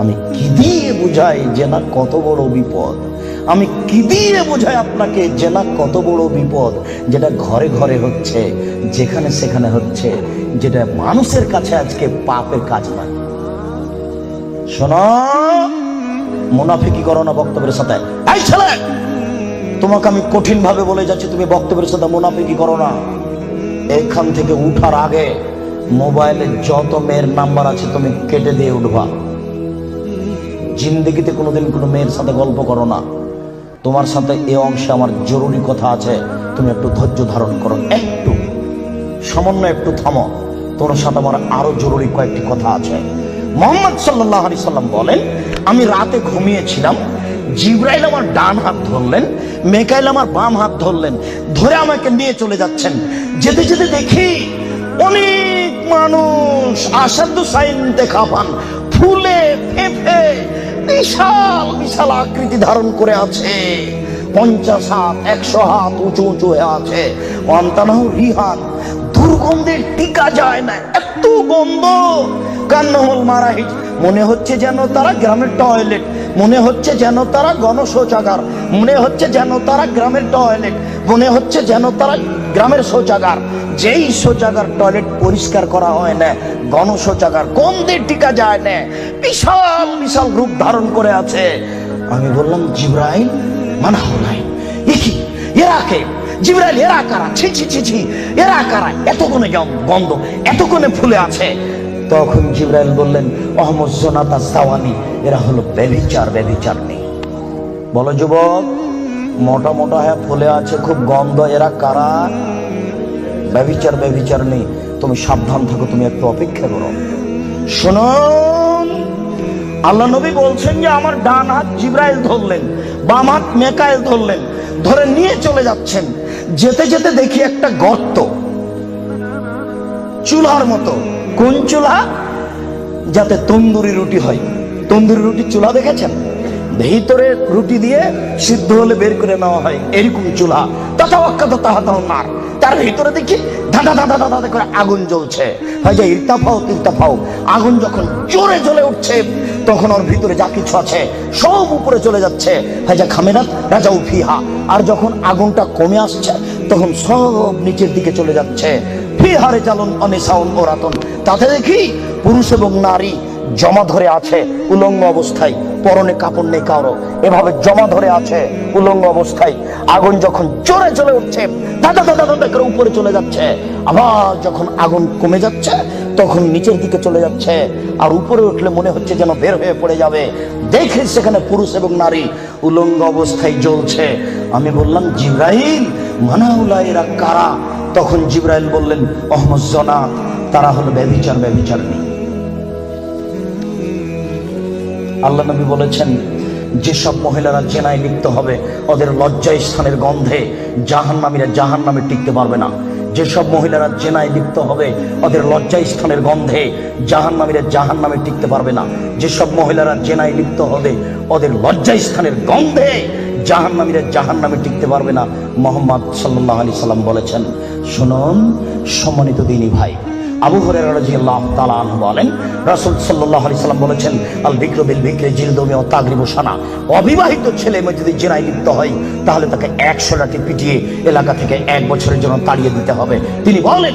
আমি কি দিয়ে বুঝাই জেনা কত বড় বিপদ? আমি কি দিয়ে বোঝাই আপনাকে জেনা কত বড় বিপদ? যেটা ঘরে ঘরে হচ্ছে, যেখানে সেখানে হচ্ছে, যেটা মানুষের কাছে আজকে পাপের কাজ নয়। শোনো মুনাফিকি করো না বক্তব্যের সাথে। এই ছেলে, তোমাকে আমি কঠিন ভাবে বলে যাচ্ছি, তুমি বক্তব্যের সাথে মুনাফিকি করো না এখান থেকে উঠার আগে মোবাইলে যত মেয়ের নাম্বার আছে, তুমি কেটে দিয়ে উঠবা। জিন্দগিতে কোনোদিন কোনো মেয়ের সাথে গল্প করো না। তোমার সাথে এ অংশে আমার জরুরি কথা আছে, তুমি একটু ধৈর্য ধারণ করো, একটু। সামান্য একটু থামো। তোমার সাথে আমার আরও জরুরি কয়েকটি কথা আছে। মোহাম্মদ সাল্লাহ আলি সাল্লাম বলেন, আমি রাতে ঘুমিয়েছিলাম, জিব্রাইল আমার ডান হাত ধরলেন, মেকাইল আমার বাম হাত ধরলেন, ধরে আমাকে নিয়ে চলে যাচ্ছেন। যেতে যেতে দেখি অনেক মানুষ আসাদ্দ সাইন দেখা পান, ফুলে ফেফে বিশাল বিশাল আকৃতি ধারণ করে আছে। পঞ্চাশ হাত, একশো হাত উঁচু উঁচু হয়ে আছে। অন্তানাহ রিহান। দুর্গন্ধের টিকা যায় না, এত গন্ধ। কান্নহল মারাহিজ মনে হচ্ছে যেন তারা গ্রামের টয়লেট মনে হচ্ছে যেন তারা গণশৌচাগার, মনে হচ্ছে যেন তারা গ্রামের টয়লেট মনে হচ্ছে যেন তারা গ্রামের শৌচাগার। যেই শৌচাগার টয়লেট পরিষ্কার করা হয় না, গণশৌচাগার গন্ধের টিকা যায় না, বিশাল বিশাল রূপ ধারণ করে আছে। আমি বললাম, জিব্রাইল মানা হলাই কি? এরা কে? জিব্রাইল, এরা কারা? ছি ছি ছি ছি। এরা কারা? এতক্ষণে গন্ধ এতক্ষণে ফুলে আছে। তখন জিব্রাইল বললেন, অহমদ জোনাতা সাওয়ানি, এরা হলো ব্যভিচার ব্যভিচার নেই বলো যুবক, মোটা মোটা হ্যাঁ ফুলে আছে, খুব গন্ধ, এরা কারা? ব্যভিচার ব্যভিচার নেই তুমি সাবধান থাকো, তুমি একটু অপেক্ষা করো। শোনো, আল্লাহ নবী বলছেন যে, আমার ডান হাত জিব্রাইল ধরলেন, বাম হাত মেকাইল ধরলেন, ধরে নিয়ে চলে যাচ্ছেন। যেতে যেতে দেখি একটা গর্ত। চুলার মতো। কোন চুলা? যাতে তন্দুরি রুটি হয়। তন্দুরি রুটি চুলা দেখেছেন? ভিতরে রুটি দিয়ে সিদ্ধ হলে বের করে নেওয়া হয়। এরকম চুলা। তথা অক্ষত তাহা নার। তার ভিতরে দেখি ধাঁধা ধাঁধা ধাঁধা করে আগুন জ্বলছে। হয় যে ইর্তাফাও তির্তাফাও আগুন যখন জোরে জ্বলে উঠছে, তখন ওর ভিতরে যা কিছু আছে সব উপরে চলে যাচ্ছে। যা খামেরাত রাজা উফিহা আর যখন আগুনটা কমে আসছে, তখন সব নিচের দিকে চলে যাচ্ছে। ফিহারে চালন অনিসাউন ওরাতন তাতে দেখি পুরুষ এবং নারী জমা ধরে আছে উলঙ্গ অবস্থায়, পরনে কাপড় নেই কারও। এভাবে জমা ধরে আছে উলঙ্গ অবস্থায়। আগুন যখন জোরে চলে উঠছে দাদা দাদা দাদা করে উপরে চলে যাচ্ছে। আবার যখন আগুন কমে যাচ্ছে, তখন নিচের দিকে চলে যাচ্ছে। আর উপরে উঠলে মনে হচ্ছে যেন বের হয়ে পড়ে যাবে। দেখে সেখানে পুরুষ এবং নারী উলঙ্গ অবস্থায় জ্বলছে। আমি বললাম জিব্রাহিম মানাউলা এরা কারা? তখন জিব্রাইল বললেন, অহমদ জনা, তারা হলো ব্যবিচার ব্যবিচার নেই। আল্লাহ নবী বলেছেন, যেসব মহিলারা জেনায় লিপ্ত হবে, ওদের লজ্জা স্থানের গন্ধে জাহান নামীরা জাহান নামে টিকতে পারবে না। যেসব মহিলারা জেনায় লিপ্ত হবে, ওদের লজ্জা স্থানের গন্ধে জাহান নামীরা জাহান নামে টিকতে পারবে না। যেসব মহিলারা জেনায় লিপ্ত হবে, ওদের লজ্জা স্থানের গন্ধে জাহান নামীরা জাহান নামে টিকতে পারবে না। মোহাম্মদ সাল্লাহ আলি সাল্লাম বলেছেন শুনুন সম্মানিত দিনী ভাই। আবু হরে রাদিয়াল্লাহু তাআলা বলেন, রাসূল সাল্লাহ আলি সাল্লাম বলেছেন, আল বিক্র বিল বিক্রে জিলদমে ও তাগরিব সানা। অবিবাহিত ছেলে মেয়ে যদি জেনায় লিপ্ত হয়, তাহলে তাকে একশো লাঠি পিটিয়ে এলাকা থেকে এক বছরের জন্য তাড়িয়ে দিতে হবে। তিনি বলেন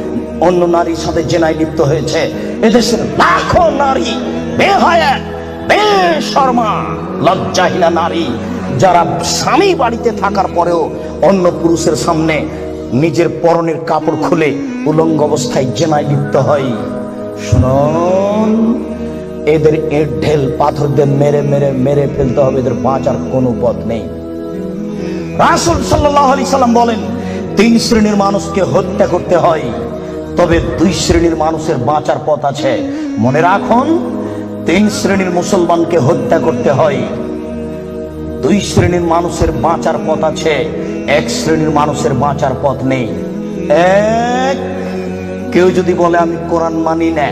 অন্য নারীর সাথে জেনায় লিপ্ত হয়েছে। এদেশের লাখো নারী বেহায়া লজ্জাহীনা নারী, যারা স্বামী বাড়িতে থাকার পরেও অন্য পুরুষের সামনে নিজের পরনের কাপড় খুলে উলঙ্গ অবস্থায় জেনায় লিপ্ত হয়। শুনুন, এদের এর ঢেল পাথর দিয়ে মেরে মেরে মেরে ফেলতে হবে, এদের বাঁচার কোনো পথ নেই। রাসুল সাল্লাহ আলি সাল্লাম বলেন, তিন শ্রেণির মানুষকে হত্যা করতে হয়। তবে দুই শ্রেণির মানুষের বাঁচার পথ আছে। মনে রাখুন, তিন শ্রেণির মুসলমানকে হত্যা করতে হয়। দুই শ্রেণির মানুষের বাঁচার পথ আছে, এক শ্রেণির মানুষের বাঁচার পথ নেই। এক, কেউ যদি বলে, আমি কোরআন মানি না,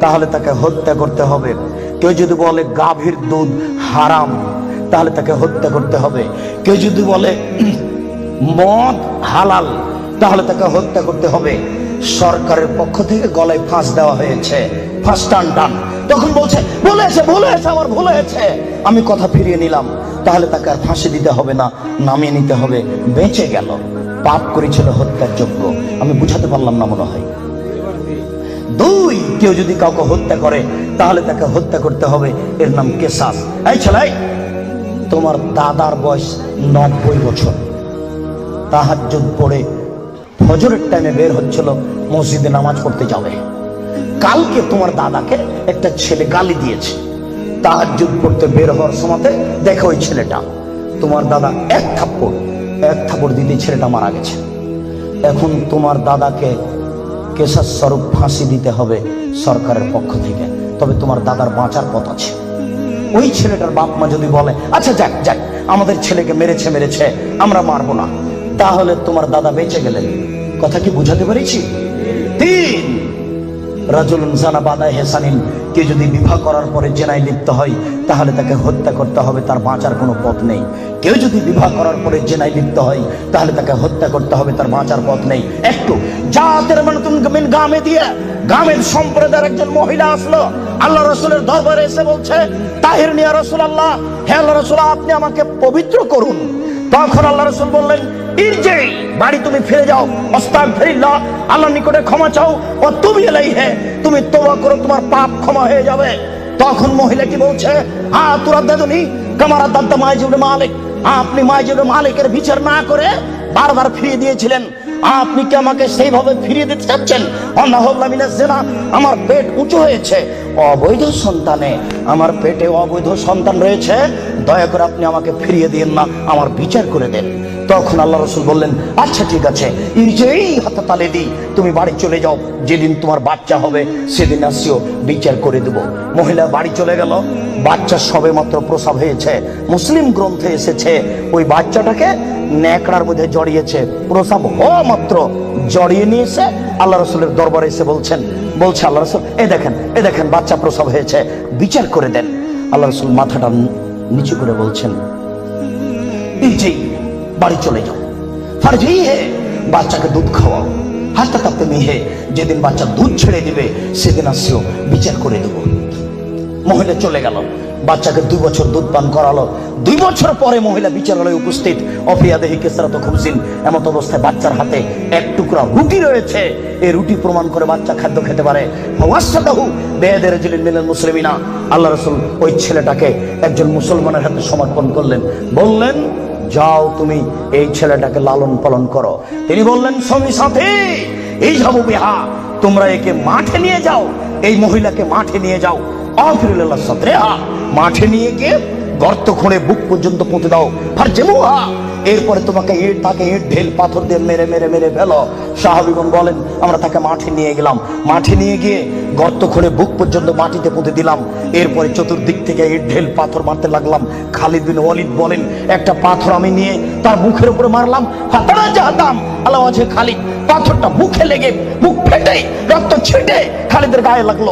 তাহলে তাকে হত্যা করতে হবে। কেউ যদি বলে, গাভীর দুধ হারাম, তাহলে তাকে হত্যা করতে হবে। কেউ যদি বলে, মদ হালাল, তাহলে তাকে হত্যা করতে হবে। সরকারের পক্ষ থেকে গলায় ফাঁস দেওয়া হয়েছে। ফাঁস টান টান তখন বলছে বলেছে বলেছে আমার ভুল হয়েছে। আমি কথা ফিরিয়ে নিলাম। তাহলে তাকে আর ফাঁসি দিতে হবে না, নামিয়ে নিতে হবে। বেঁচে গেল। পাপ করেছিল হত্যার যোগ্য আমি বুঝাতে পারলাম না মনে হয়। দুই, কেউ যদি কাউকে হত্যা করে, তাহলে তাকে হত্যা করতে হবে। এর নাম কেসাস। এই ছেলে তোমার দাদার বয়স নব্বই বছর। তাহাজ্জুদ পড়ে ফজরের টাইমে বের হচ্ছিল, মসজিদে নামাজ পড়তে যাবে। কালকে তোমার দাদাকে একটা ছেলে গালি দিয়েছে। তাহাজ্জুদ পড়তে বের হওয়ার সময়তে দেখো ওই ছেলেটা। তোমার দাদা এক থাপ্পড় এক থাপ্পড় দিতে ছেলেটা মারা গেছে। এখন তোমার দাদাকে কেশার স্বরূপ ফাঁসি দিতে হবে সরকারের পক্ষ থেকে। তবে তোমার দাদার বাঁচার পথ আছে। ওই ছেলেটার বাপ মা যদি বলে আচ্ছা যাক যাক, আমাদের ছেলেকে মেরেছে মেরেছে, আমরা মারবো না। তাহলে তোমার দাদা বেঁচে গেলেন। কথা কি বুঝাতে পেরেছি? তিন। রাজুলুন জানা বাদায় হেসানিন, কে যদি বিবাহ করার পরে জেনায় লিপ্ত হয়, তাহলে তাকে হত্যা করতে হবে, তার বাঁচার কোনো পথ নেই। কেউ যদি বিবাহ করার পরে জেনায় লিপ্ত হয়, তাহলে তাকে হত্যা করতে হবে, তার বাঁচার পথ নেই। একটু, জাতের মানে তুমি গামে দিয়ে, গামের সম্প্রদায়ের একজন মহিলা আসলো, আল্লাহ রসুলের দরবারে এসে বলছে, তাহির নিয়া রসুল আল্লাহ হে আল্লাহ রসুল, আপনি আমাকে পবিত্র করুন। তখন আল্লাহ রসুল বললেন বাড়ি তুমি ফিরে যাও অস্তাক ফিরিল্লাহ আল্লাহর নিকটে ক্ষমা চাও, ও তুমি এলাই হে তুমি তোবা করো, তোমার পাপ ক্ষমা হয়ে যাবে। তখন মহিলা কি বলছে? হা তোরা দাদুনি কামারা দাদা মাইজুবে মালিক, আপনি মাইজুবে মালিকের বিচার না করে বারবার ফিরিয়ে দিয়েছিলেন। আপনি কি আমাকে সেইভাবে ফিরিয়ে দিতে চাচ্ছেন? জেনা, আমার পেট উঁচু হয়েছে। অবৈধ সন্তানে, আমার পেটে অবৈধ সন্তান রয়েছে। দয়া করে আপনি আমাকে ফিরিয়ে দিন না, আমার বিচার করে দেন। তখন আল্লাহ রসুল বললেন আচ্ছা ঠিক আছে, ইরজেই হাতে তালে দিই, তুমি বাড়ি চলে যাও, যেদিন তোমার বাচ্চা হবে, সেদিন আসিও, বিচার করে দেব। মহিলা বাড়ি চলে গেল, বাচ্চা সবে মাত্র প্রসব হয়েছে, মুসলিম গ্রন্থে এসেছে, ওই বাচ্চাটাকে ন্যাকড়ার মধ্যে জড়িয়েছে, প্রসাব হওয়া মাত্র জড়িয়ে নিয়ে এসে আল্লাহ রসুলের দরবারে এসে বলছেন, বলছে আল্লাহ রসুল, এ দেখেন এ দেখেন, বাচ্চা প্রসব হয়েছে, বিচার করে দেন। আল্লাহ রসুল মাথাটা নিচু করে বলছেন বাড়ি চলে যাও। ফার্জি হে বাচ্চাকে দুধ খাওয়াও। হাসতে কাঁপতে মেয়ে যেদিন বাচ্চা দুধ ছেড়ে দিবে, সেদিন আসিও, বিচার করে দেবো। মহিলা চলে গেল। বাচ্চাকে দুই বছর দুধ পান করালো। দুই বছর পরে মহিলা বিচারালয়ে উপস্থিত। অফিয়া দেহি কেসরাত খুমসিন এমত অবস্থায় বাচ্চার হাতে এক টুকরা রুটি রয়েছে। এই রুটি প্রমাণ করে বাচ্চা খাদ্য খেতে পারে। মিলেন মুসলিমিনা। আল্লাহ রসুল ওই ছেলেটাকে একজন মুসলমানের হাতে সমর্পণ করলেন। বললেন, যাও তুমি এই ছেলেটাকে লালন পালন করো। তিনি বললেন, স্বামী সাথে, এই যাব বিহা, তোমরা একে মাঠে নিয়ে যাও। এই মহিলাকে মাঠে নিয়ে যাও। মাঠে নিয়ে গিয়ে গর্ত খুঁড়ে বুক পর্যন্ত পুঁতে দাও। আর যেমুহা এরপরে তোমাকে ইট তাকে ইট ঢেল পাথর দিয়ে মেরে মেরে মেরে ফেলো। সাহাবিগণ বলেন, আমরা তাকে মাঠে নিয়ে গেলাম। মাঠে নিয়ে গিয়ে গর্ত খুঁড়ে বুক পর্যন্ত মাটিতে পুঁতে দিলাম। এরপরে চতুর্দিক থেকে ইট ঢেল পাথর মারতে লাগলাম। খালিদ বিন ওয়ালিদ বলেন, একটা পাথর আমি নিয়ে তার মুখের উপরে মারলাম। হাতারা জাহাতাম আছে খালিদ, পাথরটা মুখে লেগে মুখ ফেটে, রক্ত ছিটে খালিদের গায়ে লাগল!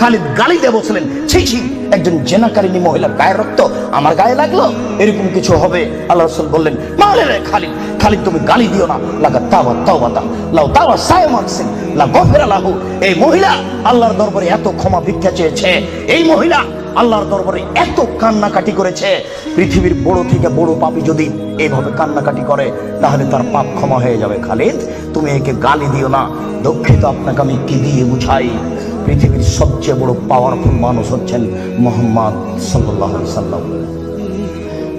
খালিদ গালি দিয়ে বসলেন ছি ছি, একজন জেনাকারিনী মহিলার গায়ের রক্ত আমার গায়ে লাগল। এরকম কিছু হবে? আল্লাহ রসুল বললেন রে খালিদ। তুমি গালি দিও না। লাগা তাওয়া তাওবাতা। লাউ তাওয়া সায় মানসিন লা গফিরা লাহু। এই মহিলা আল্লাহর দরবারে এত ক্ষমা ভিক্ষা চেয়েছে। এই মহিলা আল্লাহর দরবারে এত কান্নাকাটি করেছে। পৃথিবীর বড় থেকে বড় পাপী যদি কান্নাকাটি করে, তাহলে তার পাপ ক্ষমা হয়ে যাবে। খালিদ, তুমি একে গালি দিও না। দুঃখিত, আপনাকে আমি কি দিয়ে বুঝাই? পৃথিবীর সবচেয়ে বড় পাওয়ারফুল মানুষ হচ্ছেন মোহাম্মদ সাল্লাহ সাল্লাম।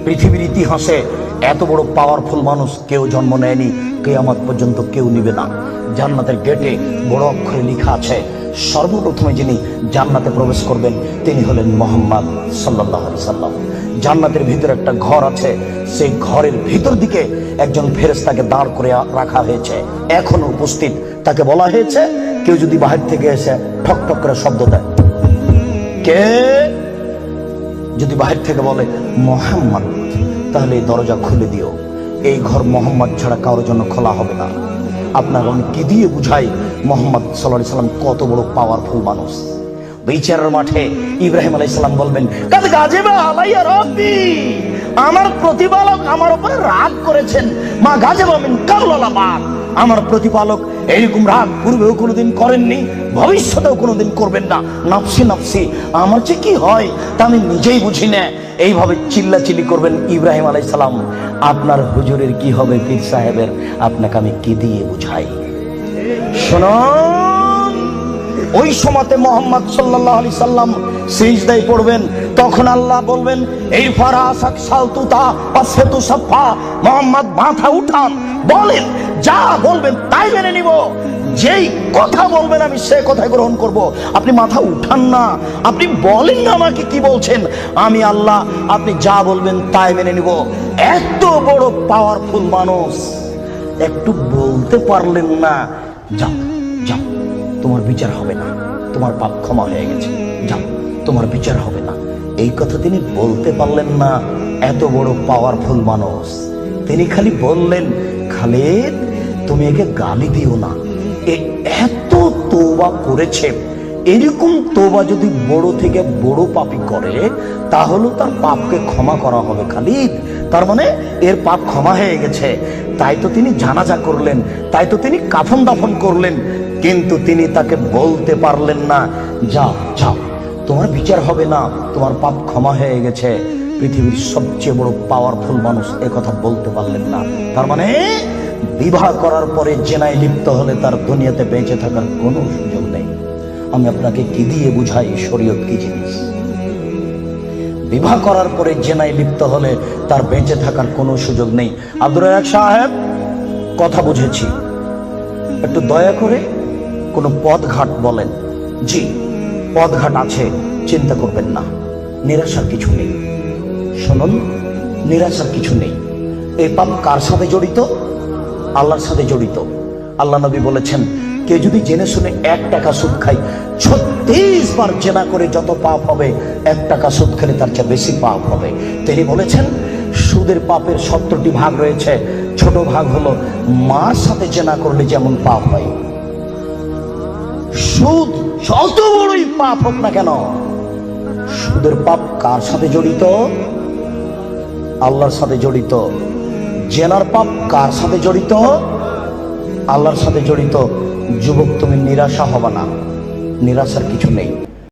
পৃথিবীর ইতিহাসে এত বড় পাওয়ারফুল মানুষ কেউ জন্ম নেয়নি, কেয়ামত পর্যন্ত কেউ নিবে না। জান্নাতের গেটে বড় অক্ষরে লেখা আছে, সর্বপ্রথমে যিনি জান্নাতে প্রবেশ করবেন, তিনি হলেন মোহাম্মদ সাল্লাহ সাল্লাম। জান্নাতের ভিতরে একটা ঘর আছে, সেই ঘরের ভিতর দিকে একজন ফেরেস্তাকে দাঁড় করে রাখা হয়েছে। এখন উপস্থিত, তাকে বলা হয়েছে, কেউ যদি বাহির থেকে এসে ঠক ঠক করে শব্দ দেয়। কে? যদি বাহির থেকে বলে, মোহাম্মদ। তাহলে দরজা খুলে দিও। এই ঘর মোহাম্মদ ছাড়া কারোর জন্য খোলা হবে না। আপনার আমি কি দিয়ে বুঝাই মোহাম্মদ সাল্লাহ সাল্লাম কত বড় পাওয়ারফুল মানুষ। বিচারের মাঠে ইব্রাহিম আলাই সাল্লাম বলবেন আমার প্রতিপালক আমার উপরে রাগ করেছেন, মা গাজে কাউলালা কাবলালাবাদ আমার প্রতিপালক এইরকম রাগ পূর্বেও কোনোদিন করেননি, ভবিষ্যতেও কোনোদিন করবেন না। নাফসি নাফসি, আমার যে কি হয় তা আমি নিজেই বুঝি না। এইভাবে চিল্লাচিল্লি করবেন ইব্রাহিম আলাই সালাম। আপনার হুজুরের কি হবে পীর সাহেবের? আপনাকে আমি কি দিয়ে বুঝাই? শুনুন, ওই সময়তে মোহাম্মদ সাল্লাহ আলি সাল্লাম সিজদাই পড়বেন, তখন আল্লাহ বলবেন, এই ফারা আসাক সালতুতা বা সেতু সাফা মোহাম্মদ মাথা উঠান, বলেন যা বলবেন তাই মেনে নিব। যেই কথা বলবেন আমি সে কথা গ্রহণ করব। আপনি মাথা উঠান না। আপনি বলেন না আমাকে কি বলছেন। আমি আল্লাহ, আপনি যা বলবেন তাই মেনে নিব। এত বড় পাওয়ারফুল মানুষ। একটু বলতে পারলেন না। যাও যাও, তোমার বিচার হবে না। তোমার পাপ ক্ষমা হয়ে গেছে। যাও, তোমার বিচার হবে না। এই কথা তিনি বলতে পারলেন না। এত বড় পাওয়ারফুল মানুষ। তিনি খালি বললেন, খালিদ তুমি একে গালি দিও না। এত তোবা করেছে। এরকম তোবা যদি বড় থেকে বড় পাপি করে, তাহলে তার পাপকে ক্ষমা করা হবে খালিদ। তার মানে এর পাপ ক্ষমা হয়ে গেছে। তাই তো তিনি জানাজা করলেন, তাই তো তিনি কাফন দাফন করলেন, কিন্তু তিনি তাকে বলতে পারলেন না যাও যাও তোমার বিচার হবে না, তোমার পাপ ক্ষমা হয়ে গেছে। পৃথিবীর সবচেয়ে বড় পাওয়ারফুল মানুষ কথা বলতে পারলেন না। তার মানে বিবাহ করার পরে জেনায় লিপ্ত হলে তার দুনিয়াতে বেঁচে থাকার কোনো সুযোগ নেই। আমি আপনাকে কি দিয়ে বুঝাই শরীয়ত কি জিনিস? বিবাহ করার পরে জেনায় লিপ্ত হলে তার বেঁচে থাকার কোনো সুযোগ নেই। আব্দুর সাহেব, কথা বুঝেছি। একটু দয়া করে কোনো পদঘাট বলেন। জি পদঘাট আছে, চিন্তা করবেন না। নিরাশার কিছু নেই। শুনুন, নিরাশার কিছু নেই। এই পাপ কার সাথে জড়িত? আল্লাহর সাথে জড়িত। আল্লাহ নবী বলেছেন, কেউ যদি জেনে শুনে এক টাকা সুদ খায়, ছত্রিশ বার জেনা করে যত পাপ হবে, এক টাকা সুদ খেলে তার চেয়ে বেশি পাপ হবে। তিনি বলেছেন, সুদের পাপের সত্তরটি ভাগ রয়েছে। ছোট ভাগ হলো মার সাথে জেনা করলে যেমন পাপ হয়। সুদ যত বড়ই পাপ হোক না কেন, সুদের পাপ কার সাথে জড়িত? আল্লাহর সাথে জড়িত। জেনার পাপ কার সাথে জড়িত? আল্লাহর সাথে জড়িত যুবক তুমি নিরাশা হবে না। নিরাশার কিছু নেই।